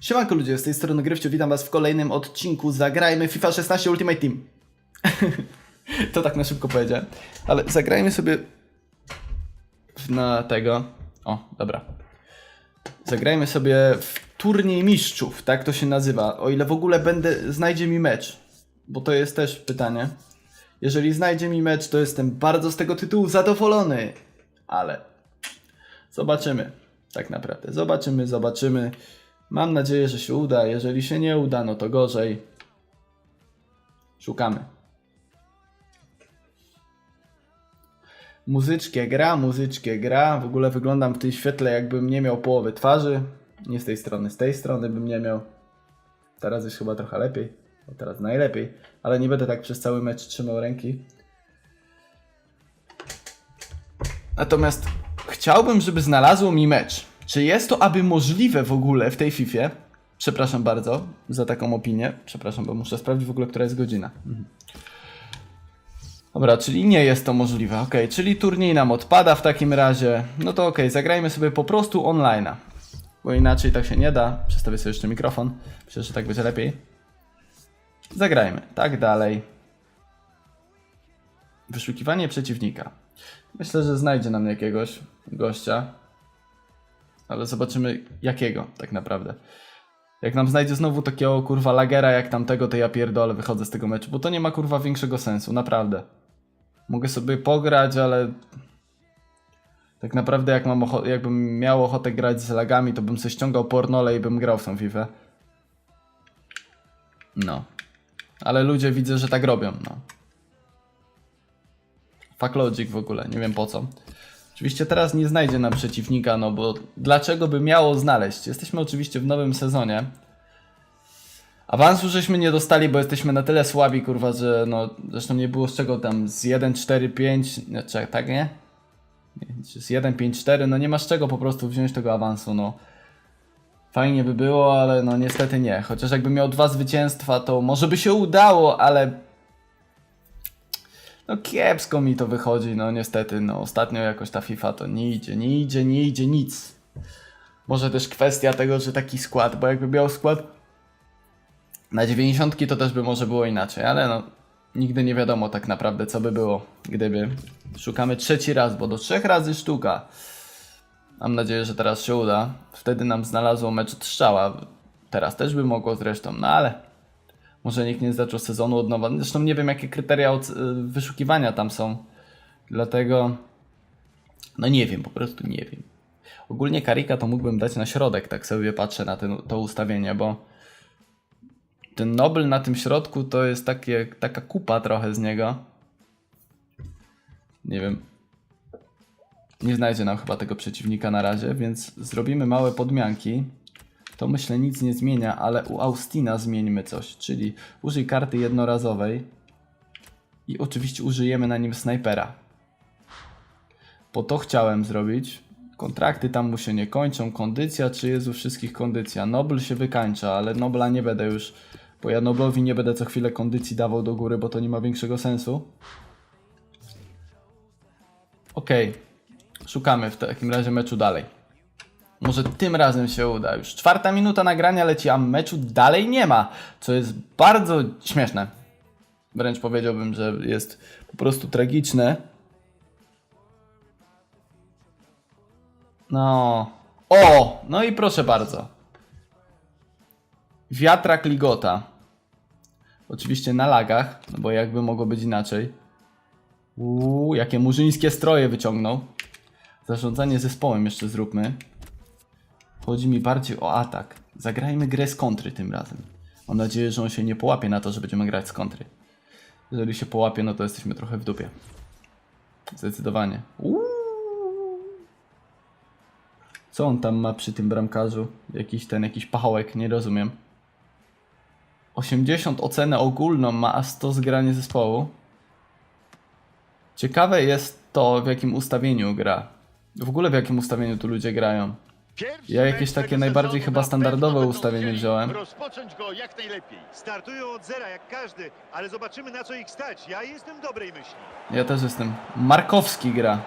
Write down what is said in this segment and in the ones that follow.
Siemanko ludzie, z tej strony Gryfciu, witam was w kolejnym odcinku Zagrajmy FIFA 16 Ultimate Team. to tak na szybko powiedziałem. Ale zagrajmy sobie na tego. O, dobra. Zagrajmy sobie w turniej mistrzów, tak to się nazywa. O ile w ogóle będę, znajdzie mi mecz. Bo to jest też pytanie. Jeżeli znajdzie mi mecz, to jestem bardzo z tego tytułu zadowolony. Ale zobaczymy. Tak naprawdę. Zobaczymy, zobaczymy. Mam nadzieję, że się uda. Jeżeli się nie uda, no to gorzej. Szukamy. Muzyczkie gra, muzyczkie gra. W ogóle wyglądam w tym świetle, jakbym nie miał połowy twarzy. Nie z tej strony, z tej strony bym nie miał. Teraz jest chyba trochę lepiej. Teraz najlepiej. Ale nie będę tak przez cały mecz trzymał ręki. Natomiast chciałbym, żeby znalazło mi mecz. Czy jest to aby możliwe w ogóle w tej FIFA? Przepraszam bardzo za taką opinię. Przepraszam, bo muszę sprawdzić w ogóle, która jest godzina. Mhm. Dobra, czyli nie jest to możliwe. Ok, czyli turniej nam odpada w takim razie. No to ok, zagrajmy sobie po prostu online'a. Bo inaczej tak się nie da. Przestawię sobie jeszcze mikrofon. Myślę, że tak będzie lepiej. Zagrajmy. Tak dalej. Wyszukiwanie przeciwnika. Myślę, że znajdzie nam jakiegoś gościa. Ale zobaczymy jakiego tak naprawdę. Jak nam znajdzie znowu takiego kurwa lagera jak tamtego, to ja pierdolę wychodzę z tego meczu, bo to nie ma kurwa większego sensu, naprawdę. Mogę sobie pograć, ale tak naprawdę jak mam jakbym miał ochotę grać z lagami, to bym sobie ściągał pornole i bym grał w tą FIFA. No. Ale ludzie widzę, że tak robią, no. Fuck logic w ogóle, nie wiem po co. Oczywiście teraz nie znajdzie nam przeciwnika, no bo dlaczego by miało znaleźć? Jesteśmy oczywiście w nowym sezonie. Awansu żeśmy nie dostali, bo jesteśmy na tyle słabi, kurwa, że no, zresztą nie było z czego tam z 1, 4, 5, nie, tak nie? Z 1, 5, 4, no nie masz czego po prostu wziąć tego awansu, no. Fajnie by było, ale no niestety nie. Chociaż jakby miał dwa zwycięstwa, to może by się udało, ale no kiepsko mi to wychodzi, no niestety, no ostatnio jakoś ta FIFA to nie idzie, nie idzie, nie idzie nic. Może też kwestia tego, że taki skład, bo jakby miał skład na 90 to też by może było inaczej, ale no nigdy nie wiadomo tak naprawdę co by było, gdyby. Szukamy trzeci raz, bo do trzech razy sztuka. Mam nadzieję, że teraz się uda. Wtedy nam znalazło mecz strzała. Teraz też by mogło zresztą, no ale może nikt nie zaczął sezonu od nowa. Zresztą nie wiem, jakie kryteria od, y, wyszukiwania tam są. Dlatego. No nie wiem, po prostu nie wiem. Ogólnie Karika to mógłbym dać na środek, tak sobie patrzę na ten, to ustawienie, bo ten Nobel na tym środku to jest takie, taka kupa trochę z niego. Nie wiem. Nie znajdzie nam chyba tego przeciwnika na razie, więc zrobimy małe podmianki. To myślę nic nie zmienia, ale u Austina zmieńmy coś, czyli użyj karty jednorazowej i oczywiście użyjemy na nim snajpera. Po to chciałem zrobić. Kontrakty tam mu się nie kończą. Kondycja, czy jest u wszystkich kondycja? Nobel się wykańcza, ale Nobla nie będę już, bo ja Noblowi nie będę co chwilę kondycji dawał do góry, bo to nie ma większego sensu. Okej, szukamy w takim razie meczu dalej. Może tym razem się uda. Już czwarta minuta nagrania leci, a meczu dalej nie ma. Co jest bardzo śmieszne. Wręcz powiedziałbym, że jest po prostu tragiczne. No. O! No i proszę bardzo. Wiatrak ligota. Oczywiście na lagach, no bo jakby mogło być inaczej. Uuu, jakie murzyńskie stroje wyciągnął. Zarządzanie zespołem jeszcze zróbmy. Chodzi mi bardziej o atak. Zagrajmy grę z kontry tym razem. Mam nadzieję, że on się nie połapie na to, że będziemy grać z kontry. Jeżeli się połapie, no to jesteśmy trochę w dupie. Zdecydowanie. Co on tam ma przy tym bramkarzu? Jakiś ten, jakiś pachołek, nie rozumiem. 80 ocenę ogólną ma, a 100 zgranie zespołu. Ciekawe jest to, w jakim ustawieniu gra. W ogóle w jakim ustawieniu tu ludzie grają. Pierwszy Ja jakieś takie najbardziej chyba standardowe ustawienie wziąłem. Rozpocząć go jak najlepiej. Startują od zera jak każdy, ale zobaczymy na co ich stać. Ja jestem dobrej myśli. Ja też jestem. Markowski gra.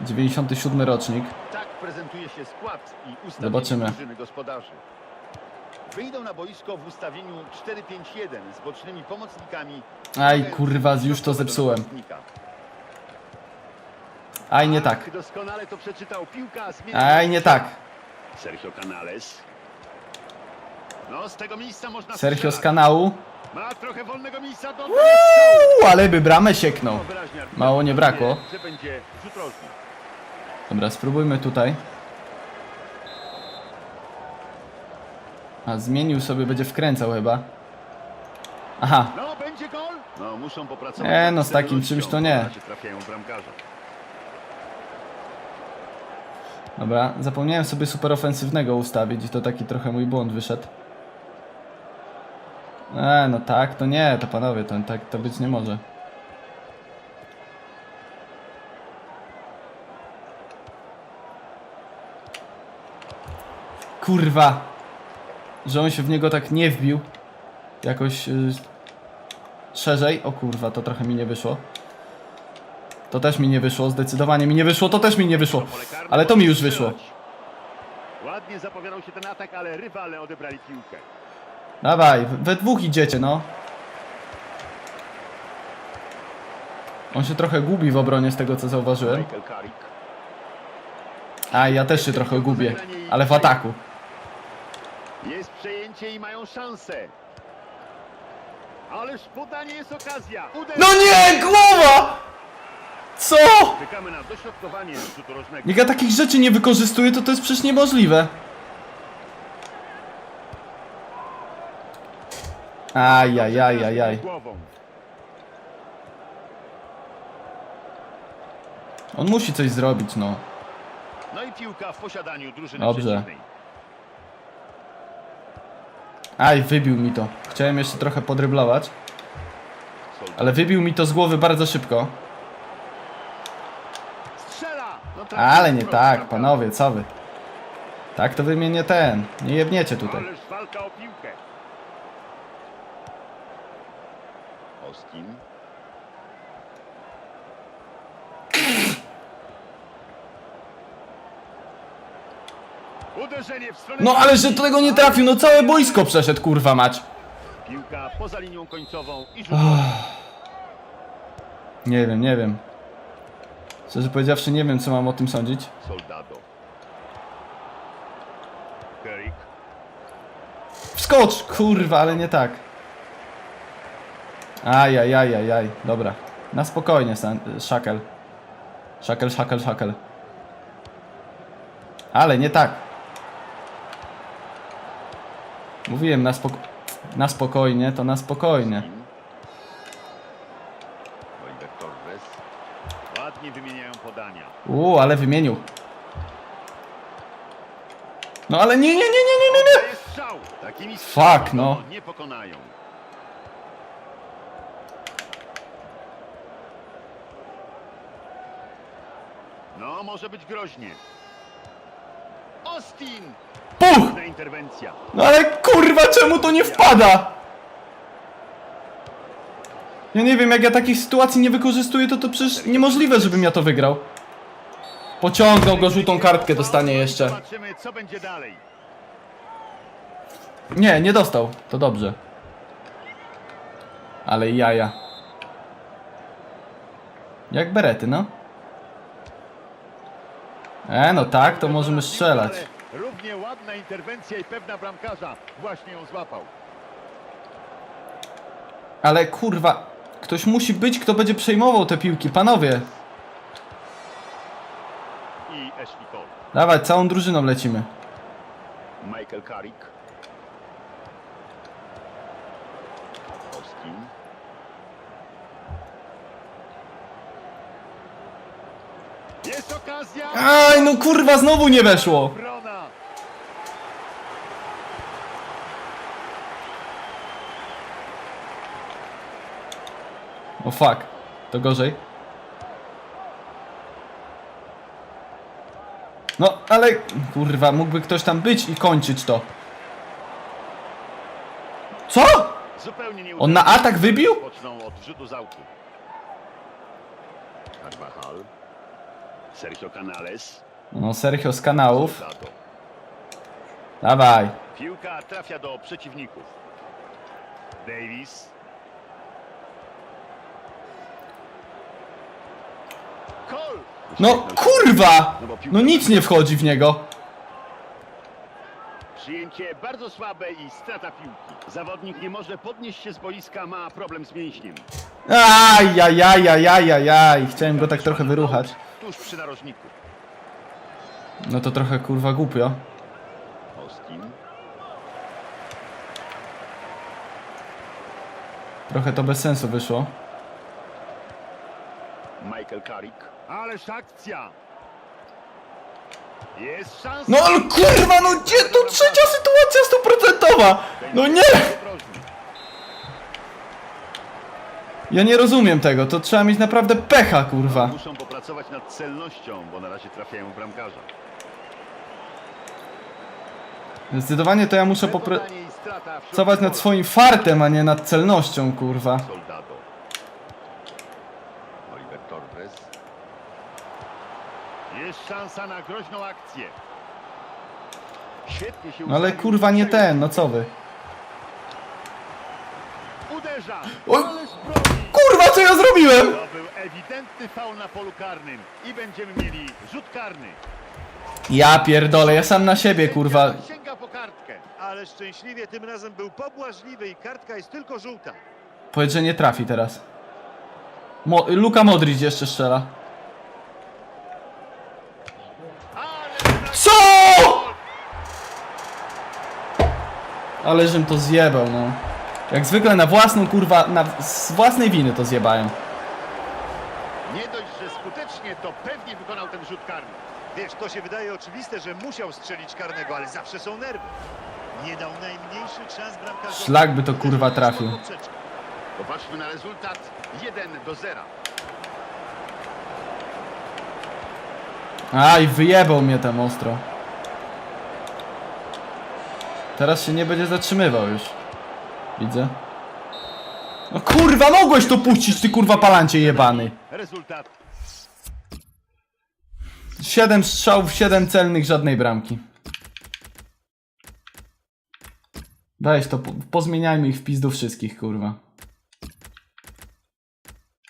97 rocznik. Tak prezentuje się skład i ustawienie Zobaczymy. drużyny gospodarzy. Wyjdą na boisko w ustawieniu 4-5-1 z bocznymi pomocnikami. Aj, kurwa, już to zepsułem. Aj, nie tak. Doskonale to przeczytał piłka. zmienia Aj, nie tak. Sergio Canales. No, z tego miejsca można Sergio z strzelać. kanału. Ma trochę wolnego miejsca do Uuu, ale by bramę sieknął. Wyraźnie Mało nie brakło. Że będzie rzut rożny. Dobra, spróbujmy tutaj. A, zmienił sobie, będzie wkręcał chyba. Aha, No, będzie gol? No, muszą popracować. Nie, no, z takim czymś to nie. trafiają. Dobra. Zapomniałem sobie super ofensywnego ustawić i to taki trochę mój błąd wyszedł. E, no tak, to nie, to panowie, to tak to być nie może. Kurwa! Że on się w niego tak nie wbił. Jakoś y, szerzej. O kurwa, to trochę mi nie wyszło. To też mi nie wyszło, zdecydowanie mi nie wyszło, to też mi nie wyszło. Ale to mi już wyszło. Ładnie zapowiadał się ten atak, ale rywale odebrali piłkę. Dawaj, we dwóch idziecie, no. On się trochę gubi w obronie z tego co zauważyłem. A ja też się trochę gubię, ale w ataku. Jest przejęcie i mają szansę. Ależ podanie jest okazja. No nie, głowa! Co? Czekamy na dośrodkowanie rzutu rożnego. Jak ja takich rzeczy nie wykorzystuję, to to jest przecież niemożliwe. Ajajajajaj. Głową. On musi coś zrobić, no. No i piłka w posiadaniu drużyny Dobrze. przeciwnej. Aj, wybił mi to. Chciałem jeszcze trochę podryblować, ale wybił mi to z głowy bardzo szybko. Strzela! No trafił Ale nie tak, panowie, co wy? Tak to wy mnie nie ten, nie jebniecie tutaj. Ależ walka o piłkę. Oskin. Uderzenie w stronę... No ale że tego nie trafił, no całe boisko przeszedł, kurwa mać. Piłka poza linią końcową i rzut. Nie wiem, nie wiem. Szczerze powiedziawszy, nie wiem, co mam o tym sądzić. Wskocz! Kurwa, ale nie tak. Ajajajajaj, dobra. Na spokojnie, San- Szakel. Szakel, szakel, szakel. Ale nie tak. Mówiłem na, spoko na spokojnie, to na spokojnie. Uuu, ale wymienił. No ale nie, nie, nie, nie, nie, nie, nie. Takimi Fuck, no. nie pokonają. No, może być groźnie. Austin! Puch! Interwencja. No ale kurwa, czemu to nie wpada? Ja nie wiem, jak ja takich sytuacji nie wykorzystuję, to to przecież niemożliwe, żebym ja to wygrał. Pociągnął go, żółtą kartkę dostanie jeszcze. Zobaczymy, co będzie dalej. Nie, nie dostał. To dobrze. Ale jaja. Jak berety, no. E, no tak, to możemy strzelać. Ale Równie ładna interwencja i pewna bramkarza właśnie ją złapał. Ale kurwa, ktoś musi być, kto będzie przejmował te piłki. Panowie, Ashley Cole. dawaj, całą drużyną lecimy. Michael Carrick. Austin. Jest okazja! Aj, no kurwa, znowu nie weszło. Obrona! O fuck, to gorzej. No, ale kurwa, mógłby ktoś tam być i kończyć to. Co? On na atak wybił? Poczną od rzutu z autu. Carvajal. Sergio Canales. No Sergio z kanałów. Soldado. Dawaj. Piłka trafia do przeciwników. Davis. Kol! No kurwa! No nic nie wchodzi w niego. Przyjęcie bardzo słabe i strata piłki. Zawodnik nie może podnieść się z boiska, ma problem z mięśniem. Aj, aj, aj, aj, aj, aj, aj. Chciałem go tak trochę wyruchać. Tuż przy narożniku. No to trochę kurwa głupio. Trochę to bez sensu wyszło. Michael Carrick. Ależ akcja! Jest szansa! No ale kurwa, no gdzie to trzecia sytuacja stuprocentowa? No nie! Ja nie rozumiem tego, to trzeba mieć naprawdę pecha, kurwa. Muszą popracować nad celnością, bo na razie trafiają w bramkarza. Zdecydowanie to ja muszę popracować nad swoim fartem, a nie nad celnością, kurwa. Soldado. Oliver Torres. Jest szansa na groźną akcję. Świetnie się No ale ustawił kurwa nie ten, no co wy? Uderza! Oj. Ależ broni! Kurwa, co ja zrobiłem? To był ewidentny faul na polu karnym i będziemy mieli rzut karny. Ja pierdolę, ja sam na siebie, kurwa. Sięga po kartkę. Ale szczęśliwie tym razem był pobłażliwy i kartka jest tylko żółta. Powiedz, że nie trafi teraz. Mo Luka Modric jeszcze strzela. Ale żem to zjebał, no. Jak zwykle na własną, kurwa, na, z własnej winy to zjebałem. nie dość, że skutecznie, to pewnie wykonał ten rzut karny. Wiesz, to się wydaje oczywiste, że musiał strzelić karnego, ale zawsze są nerwy. Nie dał najmniejszych szans bramkarzowi. Szlak by to, kurwa, trafił. Popatrzmy na rezultat 1 do 0. Aj, wyjebał mnie tam ostro. Teraz się nie będzie zatrzymywał już. Widzę. No kurwa, mogłeś to puścić, ty kurwa palancie jebany. Rezultat 7 strzałów, 7 celnych, żadnej bramki. Weź to, po- pozmieniajmy ich w pizdu wszystkich, kurwa.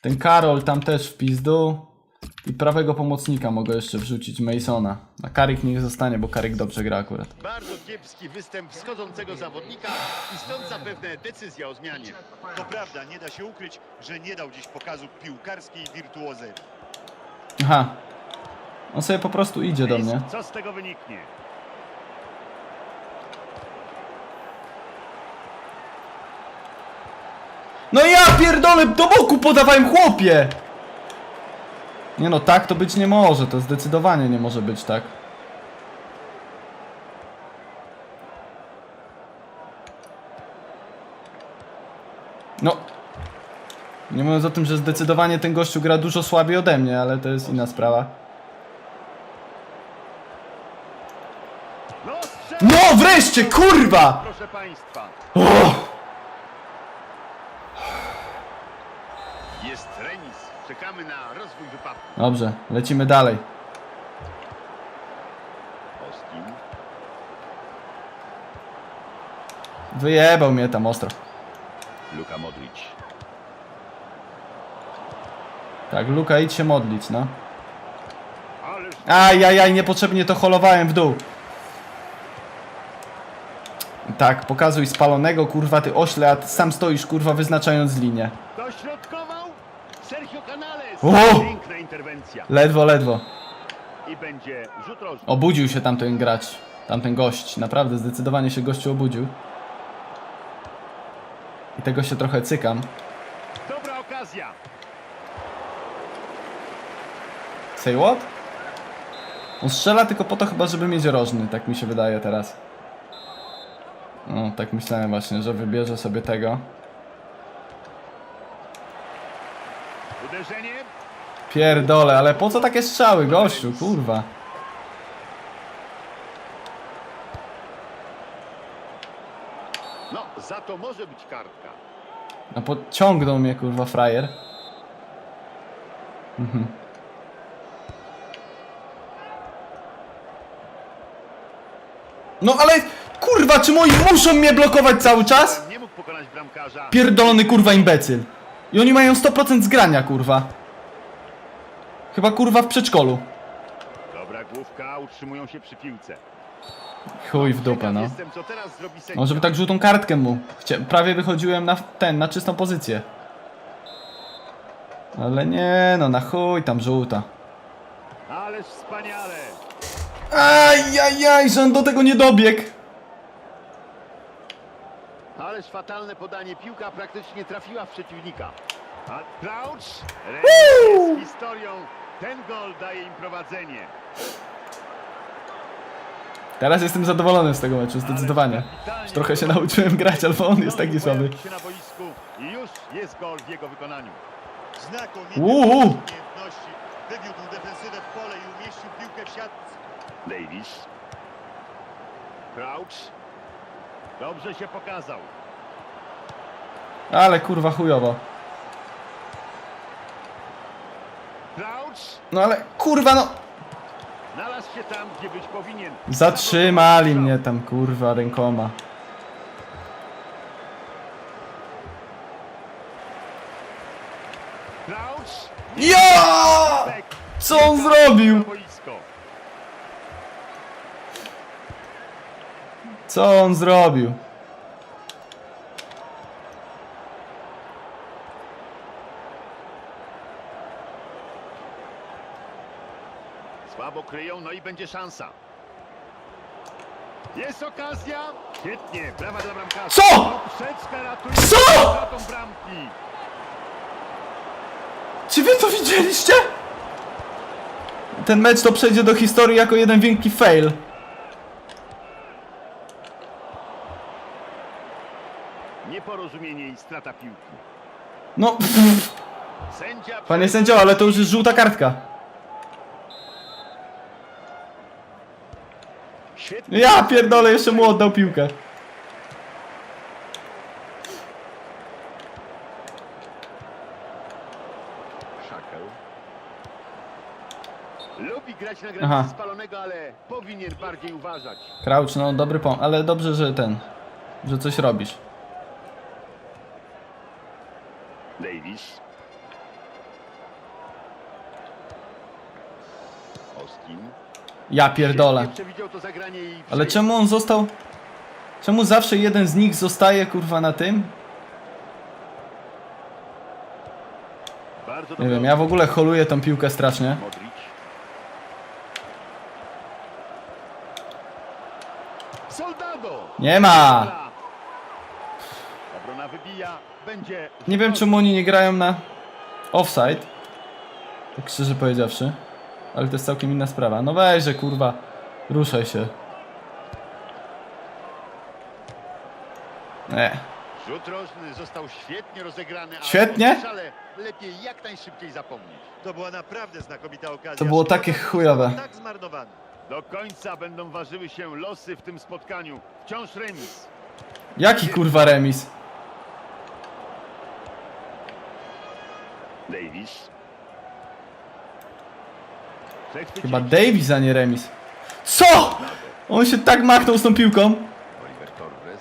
Ten Karol tam też w pizdu. I prawego pomocnika mogę jeszcze wrzucić, Masona. A Karik niech zostanie, bo Karik dobrze gra akurat. bardzo kiepski występ wschodzącego zawodnika i stąd zapewne decyzja o zmianie. To prawda, nie da się ukryć, że nie dał dziś pokazu piłkarskiej wirtuozerii. Aha. On sobie po prostu idzie do mnie. Co z tego wyniknie? No ja pierdolę, do boku podawałem chłopie! Nie no, tak to być nie może, to zdecydowanie nie może być tak. No. Nie mówiąc o tym, że zdecydowanie ten gościu gra dużo słabiej ode mnie, ale to jest inna sprawa. No, wreszcie, kurwa! Proszę Państwa! Czekamy na rozwój wypadku. Dobrze, lecimy dalej. Austin. Wyjebał mnie tam ostro. Luka Modric. Tak, Luka, idź się modlić, no. Ależ Ajajaj, niepotrzebnie to holowałem w dół. Tak, pokazuj spalonego, kurwa, ty ośle, a ty sam stoisz, kurwa, wyznaczając linię. O! Piękna interwencja. Ledwo, ledwo. I będzie rzut rożny. Obudził się tamten gracz, tamten gość. Naprawdę, zdecydowanie się gościu obudził. I tego się trochę cykam. Dobra okazja. Say what? On strzela tylko po to chyba, żeby mieć rożny, tak mi się wydaje teraz. No, tak myślałem właśnie, że wybierze sobie tego. Pierdole, ale po co takie strzały, gościu, kurwa. No, za to może być kartka. No podciągnął mnie, kurwa, frajer. Mhm. No ale, kurwa, czy moi muszą mnie blokować cały czas? Nie mógł pokonać bramkarza. Pierdolony, kurwa, imbecyl. I oni mają 100% zgrania, kurwa. Chyba kurwa w przedszkolu. Dobra główka, utrzymują się przy piłce. Chuj w dupę no. Jestem, co teraz zrobi sędzia. No żeby tak żółtą kartkę mu. Chcia... Prawie wychodziłem na ten, na czystą pozycję. Ale nie no, na chuj tam żółta. Ależ wspaniale. Ajajaj, że on do tego nie dobiegł. Ależ fatalne podanie. Piłka praktycznie trafiła w przeciwnika. A Crouch z historią. Ten gol daje im prowadzenie. Teraz jestem zadowolony z tego meczu, zdecydowanie. Już trochę się nauczyłem grać, ale on jest taki słaby. już jest gol w jego wykonaniu. Uuu. umiejętności. Wywiódł defensywę w pole i umieścił piłkę w siatce. Davis. Crouch. Dobrze się pokazał. Ale kurwa chujowo. Crouch No ale kurwa no. znalazł się tam, gdzie być powinien. Zatrzymali mnie tam kurwa rękoma. Crouch. Ja! Co on zrobił? Co on zrobił? Słabo kryją, no i będzie szansa. Jest okazja. Świetnie, brawa dla bramkarza. Co? Co? Czy wy to widzieliście? Ten mecz to przejdzie do historii jako jeden wielki fail. Nieporozumienie i strata piłki. No, pff, panie sędzio, ale to już jest żółta kartka. Świetnie. Ja pierdolę, jeszcze mu oddał piłkę. Szakel. Lubi grać na Aha. granicy spalonego, ale powinien bardziej uważać. Crouch, no dobry pomysł, ale dobrze, że ten, że coś robisz. Davis. Oskin. Ja pierdolę. Ale czemu on został... Czemu zawsze jeden z nich zostaje kurwa na tym? Nie wiem, ja w ogóle holuję tą piłkę strasznie. Nie ma! Nie wiem czemu oni nie grają na offside. Tak szczerze powiedziawszy. Ale to jest całkiem inna sprawa. No weźże kurwa. Ruszaj się. Nie. Rzut rożny został świetnie rozegrany. Świetnie? o strzale Lepiej jak najszybciej zapomnieć. To była naprawdę znakomita okazja. To było Szkoda, takie że został chujowe. Tak zmarnowany. Do końca będą ważyły się losy w tym spotkaniu. Wciąż remis. Jaki kurwa remis? Davis. Chyba Davis, a nie remis. Co? On się tak machnął z tą piłką. Oliver Torres.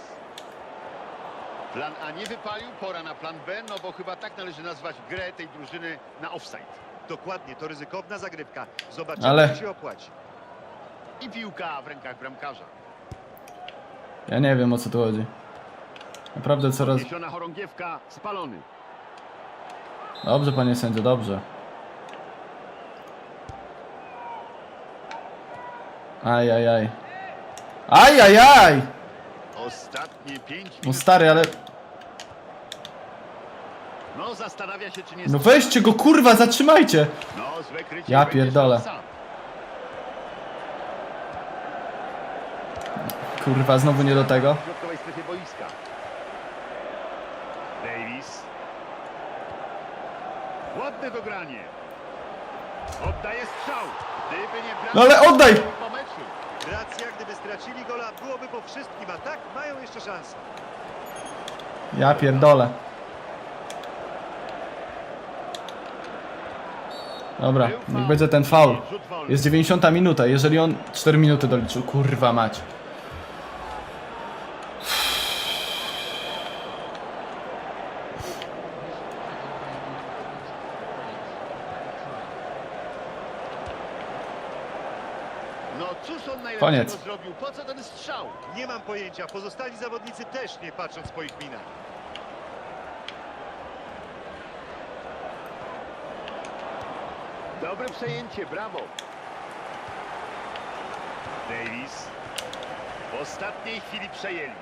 Plan A nie wypalił, pora na plan B, no bo chyba tak należy nazwać grę tej drużyny na offside. Dokładnie, to ryzykowna zagrywka. Zobaczymy, Ale- czy się opłaci. I piłka w rękach bramkarza. Ja nie wiem o co tu chodzi. Naprawdę coraz... Niesiona chorągiewka, spalony. Dobrze panie sędzio, dobrze. Ajajaj. Ajajaj! Ostatnie 5 minut. No stary, ale... No zastanawia się, czy nie... No weźcie go kurwa, zatrzymajcie! No, złe krycie. Ja będzie pierdolę. szansa. Kurwa, znowu nie do tego. W środkowej strefie boiska. Davis. Ładne dogranie. Oddaje strzał. Gdyby nie brak... No ale oddaj! Po meczu. Racja, gdyby stracili gola, byłoby po wszystkim, a tak mają jeszcze szansę. Ja pierdolę. Dobra, niech będzie ten faul. Jest 90 minuta, jeżeli on 4 minuty doliczył, kurwa mać. No cóż on najlepszego Koniec. zrobił? Po co ten strzał? Nie mam pojęcia, pozostali zawodnicy też nie patrząc po ich minach. Dobre przejęcie, brawo. Davis. W ostatniej chwili przejęli.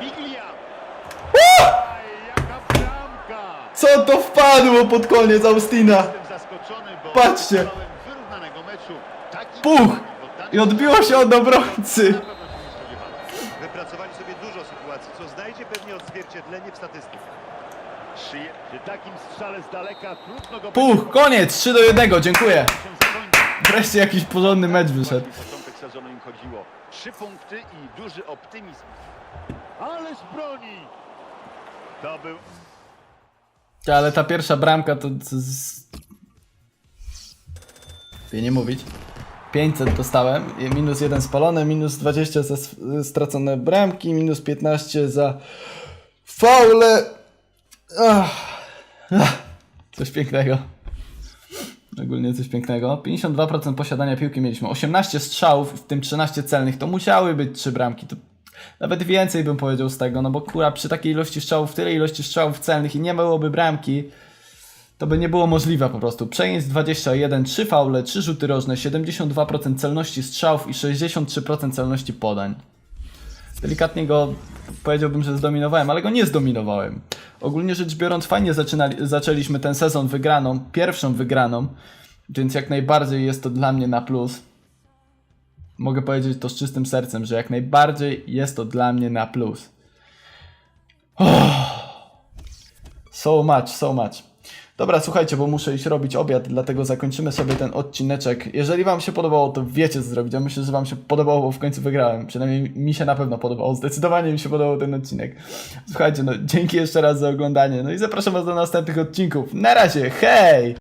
Biglia. Aj, jaka bramka! Co to wpadło pod koniec Austina? Patrzcie. Puch! I odbiło się od obrońcy. Wypracowali sobie dużo sytuacji, co znajdzie pewnie odzwierciedlenie w statystykach. Puch, koniec, 3 do 1, dziękuję. Wreszcie jakiś porządny mecz wyszedł. Początek sezonu im chodziło. Trzy punkty i duży optymizm. Ależ broni! To był Ale ta pierwsza bramka to... By nie mówić. 500 dostałem, minus 1 spalone, minus 20 za stracone bramki, minus 15 za faule. Coś pięknego. Ogólnie coś pięknego. 52% posiadania piłki mieliśmy. 18 strzałów, w tym 13 celnych. To musiały być 3 bramki. To nawet więcej bym powiedział z tego, no bo kura przy takiej ilości strzałów, tyle ilości strzałów celnych i nie byłoby bramki, to by nie było możliwe po prostu. Przejęć 21, 3 faule, 3 rzuty rożne, 72% celności strzałów i 63% celności podań. Delikatnie go powiedziałbym, że zdominowałem, ale go nie zdominowałem. Ogólnie rzecz biorąc, fajnie zaczęliśmy ten sezon wygraną, pierwszą wygraną, więc jak najbardziej jest to dla mnie na plus. Mogę powiedzieć to z czystym sercem, że jak najbardziej jest to dla mnie na plus. So much, so much. Dobra, słuchajcie, bo muszę iść robić obiad, dlatego zakończymy sobie ten odcineczek. Jeżeli Wam się podobało, to wiecie co zrobić. Ja myślę, że Wam się podobało, bo w końcu wygrałem. Przynajmniej mi się na pewno podobało. Zdecydowanie mi się podobał ten odcinek. Słuchajcie, no dzięki jeszcze raz za oglądanie. No i zapraszam Was do następnych odcinków. Na razie, hej!